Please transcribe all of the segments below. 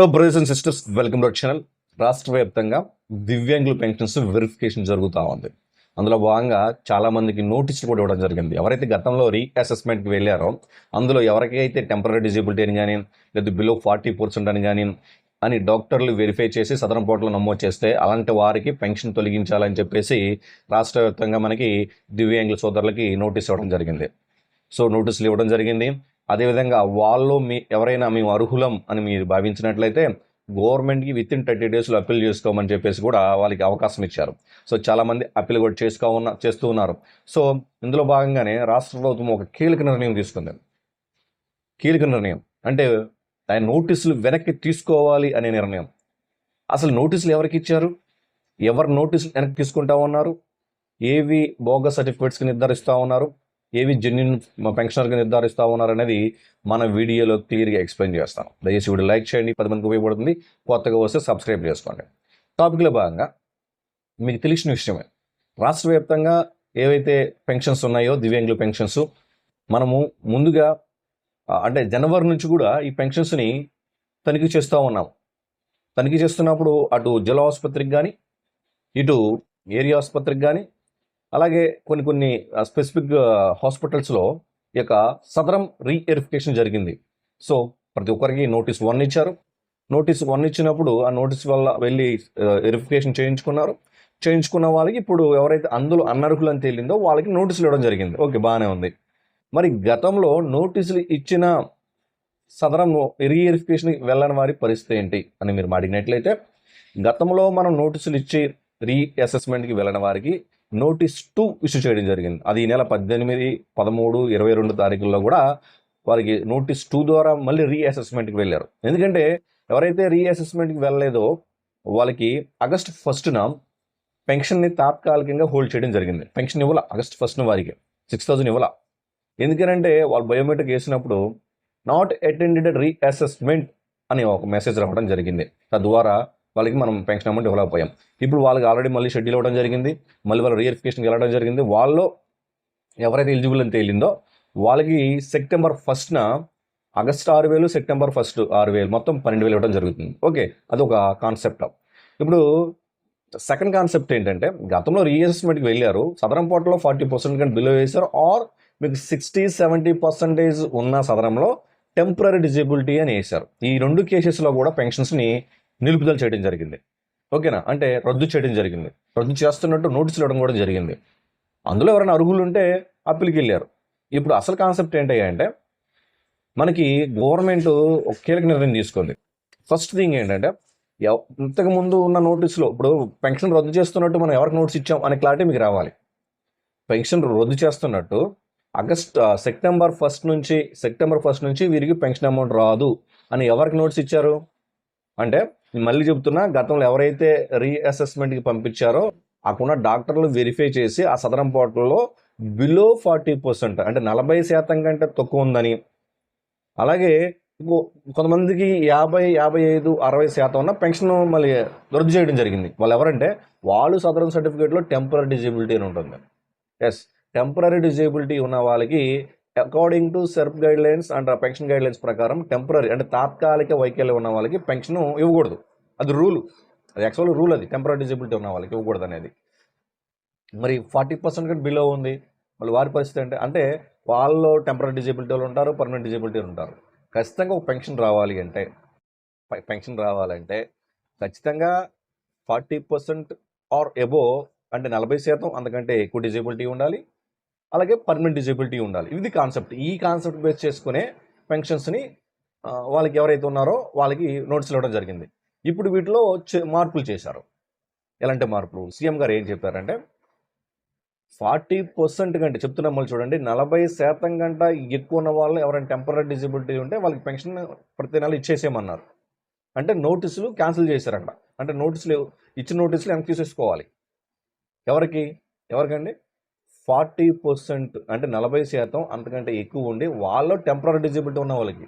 Hello brothers and sisters welcome to channel రాష్ట్ర వ్యాప్తంగా దివ్యాంగుల పెన్షన్స్ వెరిఫికేషన్ జరుగుతూ ఉంది. అందులో భాగంగా చాలామందికి నోటీసులు కూడా ఇవ్వడం జరిగింది. ఎవరైతే గతంలో రీఅసెస్మెంట్కి వెళ్ళారో అందులో ఎవరికైతే టెంపరీ డిజేబిలిటీ అని కానీ లేదా బిలో ఫార్టీ పర్సెంట్ అని కానీ అని డాక్టర్లు వెరిఫై చేసి సదరం పోర్టల్ నమోదు చేస్తే అలాంటి వారికి పెన్షన్ తొలగించాలని చెప్పేసి రాష్ట్ర వ్యాప్తంగా మనకి దివ్యాంగుల సోదరులకి నోటీస్ ఇవ్వడం జరిగింది. సో నోటీసులు ఇవ్వడం జరిగింది. అదేవిధంగా వాళ్ళు మీ ఎవరైనా మేము అర్హులం అని మీరు భావించినట్లయితే గవర్నమెంట్కి విత్ ఇన్ థర్టీ డేస్లో అప్పీల్ చేసుకోమని చెప్పేసి కూడా వాళ్ళకి అవకాశం ఇచ్చారు. సో చాలామంది అప్పీల్ కూడా చేసుకో ఉన్న చేస్తూ ఉన్నారు. సో ఇందులో భాగంగానే రాష్ట్ర ప్రభుత్వం ఒక కీలక నిర్ణయం తీసుకుంది. కీలక నిర్ణయం. అంటే ఆయన నోటీసులు వెనక్కి తీసుకోవాలి అనే నిర్ణయం. అసలు నోటీసులు ఎవరికి ఇచ్చారు? ఎవరు నోటీసులు వెనక్కి తీసుకుంటా ఉన్నారు? ఏవి బోగస్ సర్టిఫికేట్స్కి నిర్ధారిస్తూ ఉన్నారు? ఏవి జెన్యున్ పెన్షనర్గా నిర్ధారిస్తూ ఉన్నారు అనేది మన వీడియోలో క్లియర్గా ఎక్స్ప్లెయిన్ చేస్తాను. దయచేసి వీడియో లైక్ చేయండి పది మందికి ఉపయోగపడుతుంది. కొత్తగా వస్తే సబ్స్క్రైబ్ చేసుకోండి. టాపిక్లో భాగంగా మీకు తెలిసిన విషయమే. రాష్ట్ర వ్యాప్తంగా ఏవైతే పెన్షన్స్ ఉన్నాయో దివ్యాంగుల పెన్షన్స్ మనము ముందుగా అంటే జనవరి నుంచి కూడా ఈ పెన్షన్స్ని తనిఖీ చేస్తూ ఉన్నాం. తనిఖీ చేస్తున్నప్పుడు అటు జిల్లా ఆసుపత్రికి కానీ ఇటు ఏరియా ఆసుపత్రికి కానీ అలాగే కొన్ని కొన్ని స్పెసిఫిక్ హాస్పిటల్స్లో ఈ యొక్క సదరం రీఎరిఫికేషన్ జరిగింది. సో ప్రతి ఒక్కరికి నోటీస్ వన్ ఇచ్చారు. నోటీస్ వన్ ఇచ్చినప్పుడు ఆ నోటీస్ వల్ల వెళ్ళి వెరిఫికేషన్ చేయించుకున్నారు. చేయించుకున్న వాళ్ళకి ఇప్పుడు ఎవరైతే అందులో అనర్హులు అని తేలిందో వాళ్ళకి నోటీసులు ఇవ్వడం జరిగింది. ఓకే బాగానే ఉంది. మరి గతంలో నోటీసులు ఇచ్చిన సదరం రీఎరిఫికేషన్కి వెళ్ళని వారి పరిస్థితి ఏంటి అని మీరు అడిగినట్లయితే గతంలో మనం నోటీసులు ఇచ్చి రీఅసెస్మెంట్కి వెళ్ళిన వారికి నోటీస్ టూ ఇష్యూ చేయడం జరిగింది. అది ఈ నెల పద్దెనిమిది పదమూడు ఇరవై రెండు తారీఖుల్లో కూడా వారికి నోటీస్ టూ ద్వారా మళ్ళీ రీఅసెస్మెంట్కి వెళ్ళారు. ఎందుకంటే ఎవరైతే రీఅసెస్మెంట్కి వెళ్ళలేదో వాళ్ళకి ఆగస్ట్ ఫస్ట్న పెన్షన్ని తాత్కాలికంగా హోల్డ్ చేయడం జరిగింది. పెన్షన్ ఇవ్వాల ఆగస్ట్ ఫస్ట్న వారికి. సిక్స్ థౌజండ్ ఇవ్వాల. ఎందుకంటే వాళ్ళు బయోమెట్రిక్ వేసినప్పుడు నాట్ అటెండెడ్ రీఅసెస్మెంట్ అని ఒక మెసేజ్ రావడం జరిగింది. తద్వారా వాళ్ళకి మనం పెన్షన్ అమౌంట్ ఇవ్వలేకపోయాం ఇప్పుడు వాళ్ళకి ఆల్రెడీ మళ్ళీ షెడ్యూల్ అవ్వడం జరిగింది. మళ్ళీ వాళ్ళ రీఎరిఫికేషన్కి వెళ్ళడం జరిగింది. వాళ్ళు ఎవరైతే ఎలిజిబుల్ అని తేలిందో వాళ్ళకి సెప్టెంబర్ ఫస్ట్న ఆగస్ట్ ఆరు వేలు సెప్టెంబర్ ఫస్ట్ ఆరు వేలు మొత్తం పన్నెండు వేలు ఇవ్వడం జరుగుతుంది. ఓకే అదొక కాన్సెప్ట్. ఇప్పుడు సెకండ్ కాన్సెప్ట్ ఏంటంటే గతంలో రీఅసెస్మెంట్కి వెళ్ళారు. సదరం పోర్టల్లో ఫార్టీ పర్సెంట్ కంటే బిలో వేశారు. ఆర్ మీకు సిక్స్టీ సెవెంటీ పర్సెంటేజ్ ఉన్న సదరంలో టెంపరీ డిజేబిలిటీ అని వేశారు. ఈ రెండు కేసెస్లో కూడా పెన్షన్స్ని నిలుపుదల చేయడం జరిగింది. ఓకేనా? అంటే రద్దు చేయడం జరిగింది. రద్దు చేస్తున్నట్టు నోటీసులు ఇవ్వడం కూడా జరిగింది. అందులో ఎవరైనా అర్హులు ఉంటే అప్పీల్కి వెళ్ళారు. ఇప్పుడు అసలు కాన్సెప్ట్ ఏంటంటే మనకి గవర్నమెంట్ ఒక కీలక నిర్ణయం తీసుకుంది. ఫస్ట్ థింగ్ ఏంటంటే ఇంతకు ముందు ఉన్న నోటీసులో ఇప్పుడు పెన్షన్ రద్దు చేస్తున్నట్టు మనం ఎవరికి నోటీస్ ఇచ్చాం అనే క్లారిటీ మీకు రావాలి. పెన్షన్ రద్దు చేస్తున్నట్టు ఆగస్ట్ సెప్టెంబర్ ఫస్ట్ నుంచి సెప్టెంబర్ ఫస్ట్ నుంచి వీరికి పెన్షన్ అమౌంట్ రాదు అని ఎవరికి నోటీస్ ఇచ్చారు? అంటే మళ్ళీ చెబుతున్నా గతంలో ఎవరైతే రీఅసెస్మెంట్కి పంపించారో అక్కడ డాక్టర్లు వెరిఫై చేసి ఆ సదరం పోర్టల్లో బిలో ఫార్టీ పర్సెంట్ అంటే నలభై శాతం కంటే తక్కువ ఉందని. అలాగే కొంతమందికి యాభై యాభై ఐదు అరవై శాతం ఉన్న పెన్షన్ మళ్ళీ రద్దు చేయడం జరిగింది. వాళ్ళు ఎవరంటే వాళ్ళు సదరన్ సర్టిఫికేట్లో టెంపరీ డిజేబిలిటీ అని ఉంటుంది. ఎస్ టెంపరీ డిజేబిలిటీ ఉన్న వాళ్ళకి according to SERP guidelines and pension guidelines ప్రకారం టెంపరీ అంటే తాత్కాలిక వైకల్యం ఉన్న వాళ్ళకి పెన్షన్ ఇవ్వకూడదు. అది రూలు. అది యాక్చువల్ రూల్ అది. టెంపరీ డిజబిలిటీ ఉన్న వాళ్ళకి ఇవ్వకూడదు అనేది. మరి ఫార్టీ పర్సెంట్ కంటే బిలో ఉంది. మళ్ళీ వారి పరిస్థితి అంటే అంటే వాళ్ళు టెంపరీ డిజబిలిటీ వాళ్ళు ఉంటారు పర్మనెంట్ డిజబిలిటీ ఉంటారు. ఖచ్చితంగా ఒక పెన్షన్ రావాలి అంటే పెన్షన్ రావాలంటే ఖచ్చితంగా ఫార్టీ పర్సెంట్ ఆర్ ఎబో అంటే నలభై శాతం అంతకంటే ఎక్కువ డిజేబిలిటీ ఉండాలి. అలాగే పర్మనెంట్ డిజేబిలిటీ ఉండాలి. ఇది కాన్సెప్ట్ ఈ కాన్సెప్ట్ బేస్ చేసుకునే పెన్షన్స్ని వాళ్ళకి ఎవరైతే ఉన్నారో వాళ్ళకి నోటీసులు ఇవ్వడం జరిగింది. ఇప్పుడు వీటిలో చే- మార్పులు చేశారు. ఎలాంటి మార్పులు? సీఎం గారు ఏం చెప్పారంటే ఫార్టీ పర్సెంట్ కంటే చెప్తున్నా మళ్ళీ చూడండి నలభై శాతం కంట ఎక్కువ ఉన్న వాళ్ళు ఎవరైనా టెంపరీ డిజబిలిటీ ఉంటే వాళ్ళకి పెన్షన్ ప్రతి నెల ఇచ్చేసేయమన్నారు. అంటే నోటీసులు క్యాన్సిల్ చేశారంట. అంటే నోటీసులు ఇచ్చిన నోటీసులు వెనక్కి తీసేసుకోవాలి. ఎవరికి? ఎవరికండి? ఫార్టీ పర్సెంట్ అంటే నలభై శాతం అంతకంటే ఎక్కువ ఉండి వాళ్ళు టెంపరీ డిజబిలిటీ ఉన్న వాళ్ళకి.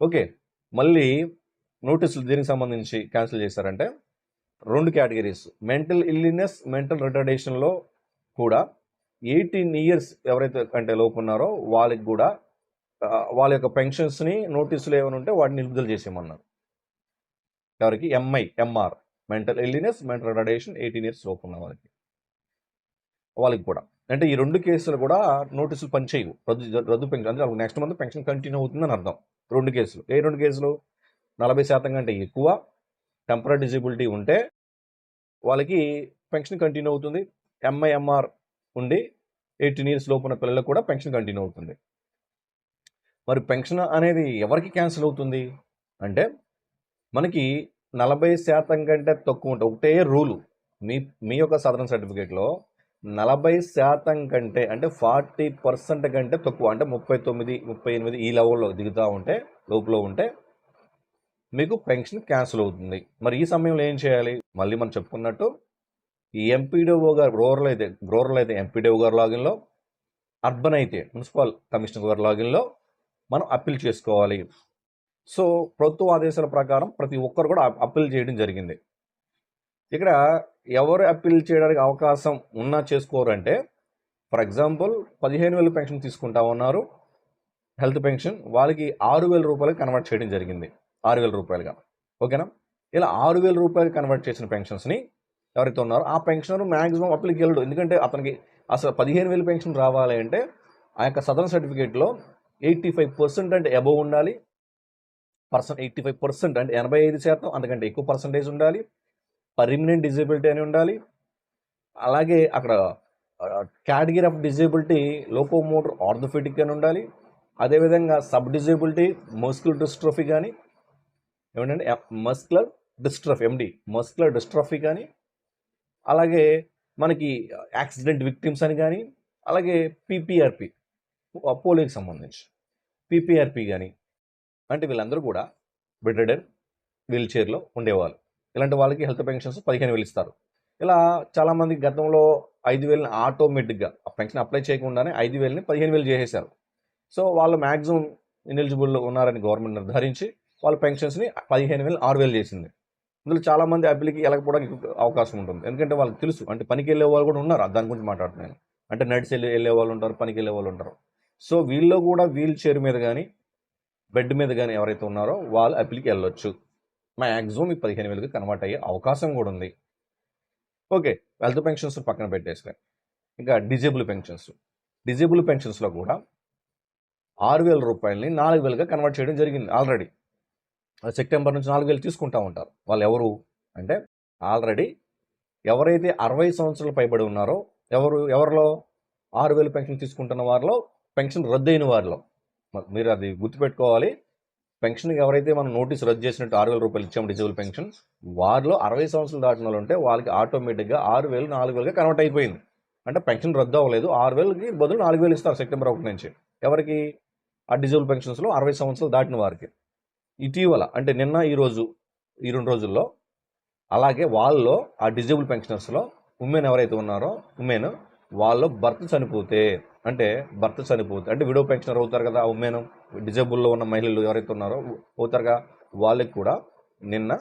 ఓకే మళ్ళీ నోటీసులు దీనికి సంబంధించి క్యాన్సిల్ చేశారంటే రెండు కేటగిరీస్ మెంటల్ ఇల్లీనెస్ మెంటల్ రిటర్డేషన్లో కూడా ఎయిటీన్ ఇయర్స్ ఎవరైతే అంటే లోపు ఉన్నారో వాళ్ళకి కూడా వాళ్ళ యొక్క పెన్షన్స్ని నోటీసులు ఏమైనా ఉంటే వాటిని నిలుపుదల చేసేయమన్నారు. ఎవరికి? MI MR mental illness mental retardation eighteen years లోపు ఉన్న వాళ్ళకి. వాళ్ళకి కూడా. అంటే ఈ రెండు కేసులు కూడా నోటీసులు పనిచేయవు. రద్దు రద్దు పెన్షన్ అంటే వాళ్ళకి నెక్స్ట్ మంత్ పెన్షన్ కంటిన్యూ అవుతుందని అర్థం. రెండు కేసులు. ఏ రెండు కేసులు? నలభై శాతం కంటే ఎక్కువ టెంపరీ డిజబిలిటీ ఉంటే వాళ్ళకి పెన్షన్ కంటిన్యూ అవుతుంది. ఎంఐఎంఆర్ ఉండి ఎయిటీన్ ఇయర్స్ లోపు ఉన్న పిల్లలకు కూడా పెన్షన్ కంటిన్యూ అవుతుంది. మరి పెన్షన్ అనేది ఎవరికి క్యాన్సిల్ అవుతుంది? అంటే మనకి నలభై శాతం కంటే తక్కువ ఉంటుంది ఒకటే రూలు. మీ మీ యొక్క సదరన్ సర్టిఫికేట్లో నలభై శాతం కంటే అంటే ఫార్టీ పర్సెంట్ కంటే తక్కువ అంటే ముప్పై తొమ్మిది ముప్పై ఎనిమిది ఈ లెవెల్లో దిగుతూ ఉంటే లోపల ఉంటే మీకు పెన్షన్ క్యాన్సిల్ అవుతుంది. మరి ఈ సమయంలో ఏం చేయాలి? మళ్ళీ మనం చెప్పుకున్నట్టు ఈ ఎంపీడీఓ గారు రూరల్ అయితే రూరల్ అయితే ఎంపీడీఓ గారు లాగిన్లో అర్బన్ అయితే మున్సిపల్ కమిషనర్ గారు లాగిన్లో మనం అప్పీల్ చేసుకోవాలి. సో ప్రభుత్వ ఆదేశాల ప్రకారం ప్రతి ఒక్కరు కూడా అప్పీల్ చేయడం జరిగింది. ఇక్కడ ఎవరు అప్పీల్ చేయడానికి అవకాశం ఉన్నా చేసుకోరు అంటే ఫర్ ఎగ్జాంపుల్ పదిహేను వేలు పెన్షన్ తీసుకుంటా ఉన్నారు హెల్త్ పెన్షన్ వాళ్ళకి ఆరు వేల రూపాయలు కన్వర్ట్ చేయడం జరిగింది. ఆరు వేల రూపాయలుగా. ఓకేనా? ఇలా ఆరు వేల రూపాయలు కన్వర్ట్ చేసిన పెన్షన్స్ని ఎవరైతే ఉన్నారో ఆ పెన్షనర్ మ్యాక్సిమం అప్పీల్కి వెళ్ళడు. ఎందుకంటే అతనికి అసలు పదిహేను వేలు పెన్షన్ రావాలి అంటే ఆ యొక్క సదరన్ సర్టిఫికేట్లో ఎయిటీ ఫైవ్ పర్సెంట్ అంటే అబోవ్ ఉండాలి. పర్సెంట్ ఎయిటీ ఫైవ్ పర్సెంట్ అంటే ఎనభై ఐదు శాతం అంతకంటే ఎక్కువ పర్సంటేజ్ ఉండాలి. పర్మినెంట్ డిజేబిలిటీ అని ఉండాలి. అలాగే అక్కడ category of disability locomotor orthopedic అని ఉండాలి. అదేవిధంగా సబ్ డిజేబిలిటీ మస్కులర్ డిస్ట్రోఫీ కానీ ఏమంటే muscular dystrophy MD muscular dystrophy కానీ అలాగే మనకి యాక్సిడెంట్ విక్టిమ్స్ అని కానీ అలాగే పీపీఆర్పి పోలియోకి సంబంధించి పీపీఆర్పి కానీ అంటే వీళ్ళందరూ కూడా బెడ్ వీల్ చైర్లో ఉండేవాళ్ళు. ఇలాంటి వాళ్ళకి హెల్త్ పెన్షన్స్ పదిహేను వేలు ఇస్తారు. ఇలా చాలామంది గతంలో ఐదు వేలని ఆటోమేటిక్గా ఆ పెన్షన్ అప్లై చేయకుండానే ఐదు వేలని పదిహేను వేలు చేసేశారు. సో వాళ్ళు మ్యాక్సిమం ఇనెలిజిబుల్ ఉన్నారని గవర్నమెంట్ నిర్ధారించి వాళ్ళ పెన్షన్స్ని పదిహేను వేలు ఆరు వేలు చేసింది. ఇందులో చాలామంది అప్పీల్కి వెళ్ళకపోవడానికి అవకాశం ఉంటుంది. ఎందుకంటే వాళ్ళకి తెలుసు అంటే పనికి వెళ్ళే వాళ్ళు కూడా ఉన్నారు. దాని గురించి మాట్లాడుతున్నాను అంటే నడిచి వెళ్ళి వెళ్ళే వాళ్ళు ఉంటారు పనికి వెళ్ళే వాళ్ళు ఉంటారు. సో వీళ్ళు కూడా వీల్ చైర్ మీద కానీ బెడ్ మీద కానీ ఎవరైతే ఉన్నారో వాళ్ళు అప్పీల్కి వెళ్ళొచ్చు. మ్యాక్సిమం ఈ పదిహేను వేలకు కన్వర్ట్ అయ్యే అవకాశం కూడా ఉంది. ఓకే వెల్త్ పెన్షన్స్ పక్కన పెట్టేస్తే ఇంకా డిజేబుల్ పెన్షన్స్. డిజేబుల్ పెన్షన్స్లో కూడా ఆరు వేల రూపాయలని నాలుగు వేలుగా కన్వర్ట్ చేయడం జరిగింది ఆల్రెడీ. సెప్టెంబర్ నుంచి నాలుగు వేలు తీసుకుంటా ఉంటారు. వాళ్ళు ఎవరు అంటే ఆల్రెడీ ఎవరైతే అరవై సంవత్సరాలు పైబడి ఉన్నారో ఎవరు ఎవరిలో ఆరు వేలు పెన్షన్ తీసుకుంటున్న వారిలో పెన్షన్ రద్దయిన వారిలో. మీరు అది గుర్తుపెట్టుకోవాలి. పెన్షన్ ఎవరైతే మనం నోటీస్ రద్దు చేసినట్టు ఆరు వేల రూపాయలు ఇచ్చాము డిజబుల్ పెన్షన్ వారిలో అరవై సంవత్సరాలు దాటిన వాళ్ళు ఉంటే వాళ్ళకి ఆటోమేటిక్గా ఆరు వేలు నాలుగు వేలుగా కన్వర్ట్ అయిపోయింది. అంటే పెన్షన్ రద్దు అవ్వలేదు. ఆరు వేలకి బదులు నాలుగు వేలు ఇస్తారు సెప్టెంబర్ ఒకటి నుంచి. ఎవరికి? ఆ డిజబుల్ పెన్షన్స్లో అరవై సంవత్సరాలు దాటిన వారికి. ఇటీవల అంటే నిన్న ఈరోజు ఈ రెండు రోజుల్లో అలాగే వాళ్ళలో ఆ డిజబుల్ పెన్షనర్స్లో ఉమెన్ ఎవరైతే ఉన్నారో ఉమెన్ వాళ్ళు భర్త చనిపోతే అంటే భర్త చనిపోతే అంటే విడో పెన్షనర్ అవుతారు కదా ఆ ఉమెన్. డిజేబుల్లో ఉన్న మహిళలు ఎవరైతే ఉన్నారో పోతారుగా వాళ్ళకి కూడా నిన్న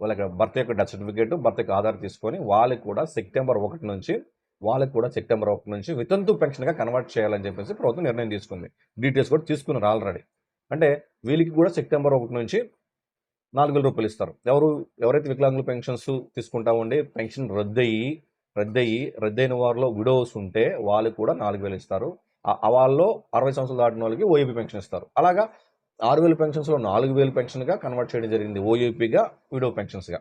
వాళ్ళకి భర్త యొక్క డెత్ సర్టిఫికేట్ భర్త యొక్క ఆధార్ తీసుకొని వాళ్ళకి కూడా సెప్టెంబర్ ఒకటి నుంచి వాళ్ళకి కూడా సెప్టెంబర్ ఒకటి నుంచి వితంతు పెన్షన్గా కన్వర్ట్ చేయాలని చెప్పేసి ప్రభుత్వం నిర్ణయం తీసుకుంది. డీటెయిల్స్ కూడా తీసుకున్నారు ఆల్రెడీ అంటే వీళ్ళకి కూడా సెప్టెంబర్ ఒకటి నుంచి నాలుగు వేల రూపాయలు ఇస్తారు. ఎవరు ఎవరైతే వికలాంగుల పెన్షన్స్ తీసుకుంటా ఉండి పెన్షన్ రద్దయి రద్దయి రద్దయిన వారిలో విడోస్ ఉంటే వాళ్ళకి కూడా నాలుగు వేలు ఇస్తారు. వాళ్ళలో అరవై సంవత్సరాలు దాటిన వాళ్ళకి ఓఏపీ పెన్షన్ ఇస్తారు. అలాగా ఆరు వేలు పెన్షన్స్లో నాలుగు వేలు పెన్షన్గా కన్వర్ట్ చేయడం జరిగింది ఓఏపీగా విడో పెన్షన్స్గా.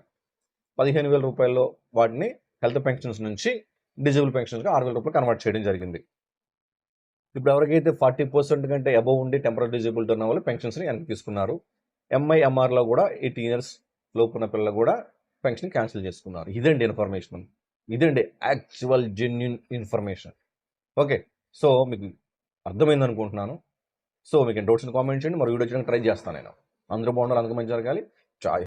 పదిహేను వేల రూపాయల్లో వాటిని హెల్త్ పెన్షన్స్ నుంచి డిజబుల్ పెన్షన్స్గా ఆరు వేల రూపాయలు కన్వర్ట్ చేయడం జరిగింది. ఇప్పుడు ఎవరికైతే ఫార్టీ పర్సెంట్ కంటే అబవ్ ఉండి టెంపరీ డిజబిలిటీ ఉన్న వాళ్ళు పెన్షన్స్ని వెనక్కి తీసుకున్నారు. ఎంఐఎంఆర్లో కూడా ఎయిటీన్ ఇయర్స్ లోపు ఉన్న పిల్లలు కూడా పెన్షన్ క్యాన్సిల్ చేసుకున్నారు. ఇదండి ఇన్ఫర్మేషన్. ఇదండి actual genuine information. Okay. So మీకు అర్థమైంది అనుకుంటున్నాను సో మీకు డౌట్స్ కామెంట్ చేయండి. మరి వీడియో చేయడానికి ట్రై చేస్తాను నేను. అందరూ బాగుండాలి అందుకు మంచి జరగాలి. చాయ్